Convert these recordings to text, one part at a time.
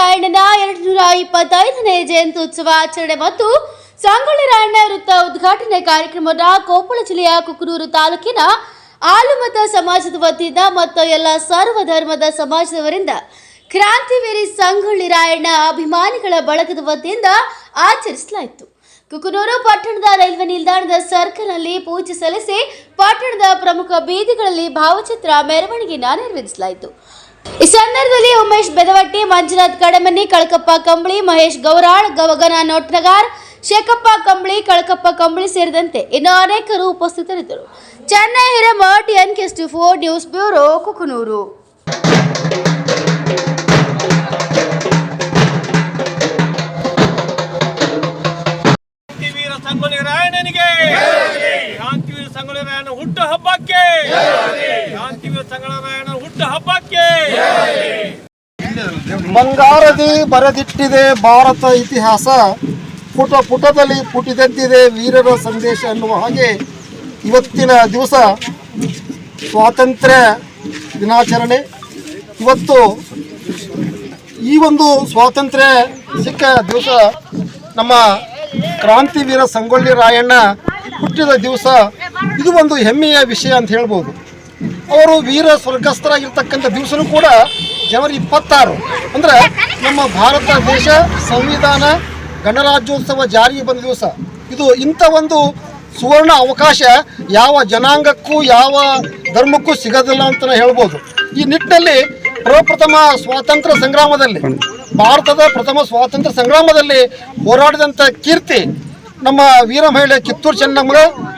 ರಾಯಣ್ಣನ ಎರಡು ನೂರ ಇಪ್ಪತ್ತೈದನೇ ಜಯಂತ್ಯುತ್ಸವ ಆಚರಣೆ ಮತ್ತು ಸಂಗೊಳ್ಳಿ ರಾಯಣ್ಣ ವೃತ್ತ ಉದ್ಘಾಟನೆ ಕಾರ್ಯಕ್ರಮದ ಕೊಪ್ಪಳ ಜಿಲ್ಲೆಯ ಕುಕನೂರು ತಾಲೂಕಿನ ಆಲುಮತ ಸಮಾಜದ ವತಿಯಿಂದ ಮತ್ತು ಎಲ್ಲ ಸರ್ವಧರ್ಮದ ಸಮಾಜದವರಿಂದ ಕ್ರಾಂತಿವೀರಿ ಸಂಗೊಳ್ಳಿ ರಾಯಣ್ಣ ಅಭಿಮಾನಿಗಳ ಬಳಗದ ವತಿಯಿಂದ ಆಚರಿಸಲಾಯಿತು. ಕುಕನೂರು ಪಟ್ಟಣದ ರೈಲ್ವೆ ನಿಲ್ದಾಣದ ಸರ್ಕಲ್ನಲ್ಲಿ ಪೂಜೆ ಸಲ್ಲಿಸಿ ಪಟ್ಟಣದ ಪ್ರಮುಖ ಬೀದಿಗಳಲ್ಲಿ ಭಾವಚಿತ್ರ ಮೆರವಣಿಗೆಯನ್ನು ನೆರವೇರಿಸಲಾಯಿತು. ಈ ಸಂದರ್ಭದಲ್ಲಿ ಉಮೇಶ್ ಬೆದವಟ್ಟಿ, ಮಂಜುನಾಥ್ ಕಡಮನಿ, ಕಳಕಪ್ಪ ಕಂಬಳಿ, ಮಹೇಶ್ ಗೌರಾಳ್, ಗವಗನ ನೋಟ್ನಗಾರ್, ಶೇಖಪ್ಪ ಕಂಬಳಿ, ಕಳಕಪ್ಪ ಕಂಬಳಿ ಸೇರಿದಂತೆ ಇನ್ನು ಅನೇಕರು ಉಪಸ್ಥಿತರಿದ್ದರು. ಚೆನ್ನೈ ಹಿರೇಮಠ್ ಎನ್ ಕೆಸ್ಟಿ ಫೋರ್ ನ್ಯೂಸ್ ಬ್ಯೂರೋ, ಕುಕನೂರು ಹಬ್ಬಕ್ಕೆ ಕ್ರಾಂತಿವೀರ ಸಂಗೊಳ್ಳಿ ರಾಯಣ್ಣ ಹುಟ್ಟು ಹಬ್ಬಕ್ಕೆ. ಬಂಗಾರದಿ ಬರೆದಿಟ್ಟಿದೆ ಭಾರತ ಇತಿಹಾಸ. ಪುಟ ಪುಟದಲ್ಲಿ ಪುಟಿದಂತಿದೆ ವೀರರ ಸಂದೇಶ ಅನ್ನುವ ಹಾಗೆ ಇವತ್ತಿನ ದಿವಸ ಸ್ವಾತಂತ್ರ್ಯ ದಿನಾಚರಣೆ. ಇವತ್ತು ಈ ಒಂದು ಸ್ವಾತಂತ್ರ್ಯ ಸಿಕ್ಕ ದಿವಸ ನಮ್ಮ ಕ್ರಾಂತಿವೀರ ಸಂಗೊಳ್ಳಿ ರಾಯಣ್ಣ ಹುಟ್ಟಿದ ದಿವಸ ಇದು ಒಂದು ಹೆಮ್ಮೆಯ ವಿಷಯ ಅಂತ ಹೇಳ್ಬೋದು. ಅವರು ವೀರ ಸ್ವರ್ಗಸ್ಥರಾಗಿರ್ತಕ್ಕಂಥ ದಿವಸನೂ ಕೂಡ ಜನವರಿ ಇಪ್ಪತ್ತಾರು. ಅಂದರೆ ನಮ್ಮ ಭಾರತ ದೇಶ ಸಂವಿಧಾನ ಗಣರಾಜ್ಯೋತ್ಸವ ಜಾರಿಗೆ ಬಂದ ದಿವಸ. ಇದು ಇಂಥ ಒಂದು ಸುವರ್ಣ ಅವಕಾಶ ಯಾವ ಜನಾಂಗಕ್ಕೂ ಯಾವ ಧರ್ಮಕ್ಕೂ ಸಿಗೋದಿಲ್ಲ ಅಂತ ಹೇಳ್ಬೋದು. ಈ ನಿಟ್ಟಿನಲ್ಲಿ ಪ್ರಪ್ರಥಮ ಸ್ವಾತಂತ್ರ್ಯ ಸಂಗ್ರಾಮದಲ್ಲಿ, ಭಾರತದ ಪ್ರಥಮ ಸ್ವಾತಂತ್ರ್ಯ ಸಂಗ್ರಾಮದಲ್ಲಿ ಹೋರಾಡಿದಂಥ ಕೀರ್ತಿ ನಮ್ಮ ವೀರ ಮಹಿಳೆ ಕಿತ್ತೂರು ಚೆನ್ನಮ್ಮ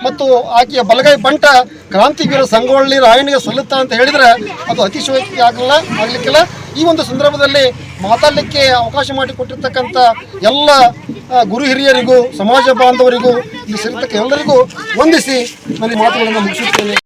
ಮತ್ತು ಆಕೆಯ ಬಲಗೈ ಬಂಟ ಕ್ರಾಂತಿವೀರ ಸಂಗೊಳ್ಳಿ ರಾಯಣಿಗೆ ಸಲ್ಲುತ್ತಾ ಅಂತ ಹೇಳಿದರೆ ಅದು ಅತಿಶಯೋಕ್ತಿ ಆಗಲ್ಲ, ಆಗಲಿಕ್ಕಿಲ್ಲ. ಈ ಒಂದು ಸಂದರ್ಭದಲ್ಲಿ ಮಾತಾಡಲಿಕ್ಕೆ ಅವಕಾಶ ಮಾಡಿಕೊಟ್ಟಿರ್ತಕ್ಕಂಥ ಎಲ್ಲ ಗುರು ಹಿರಿಯರಿಗೂ, ಸಮಾಜ ಬಾಂಧವರಿಗೂ ಇಲ್ಲಿ ಸೇರಿರ್ತಕ್ಕ ಎಲ್ಲರಿಗೂ ವಂದಿಸಿ ನನ್ನ ಮಾತುಗಳನ್ನು ಮುಗಿಸುತ್ತೇನೆ.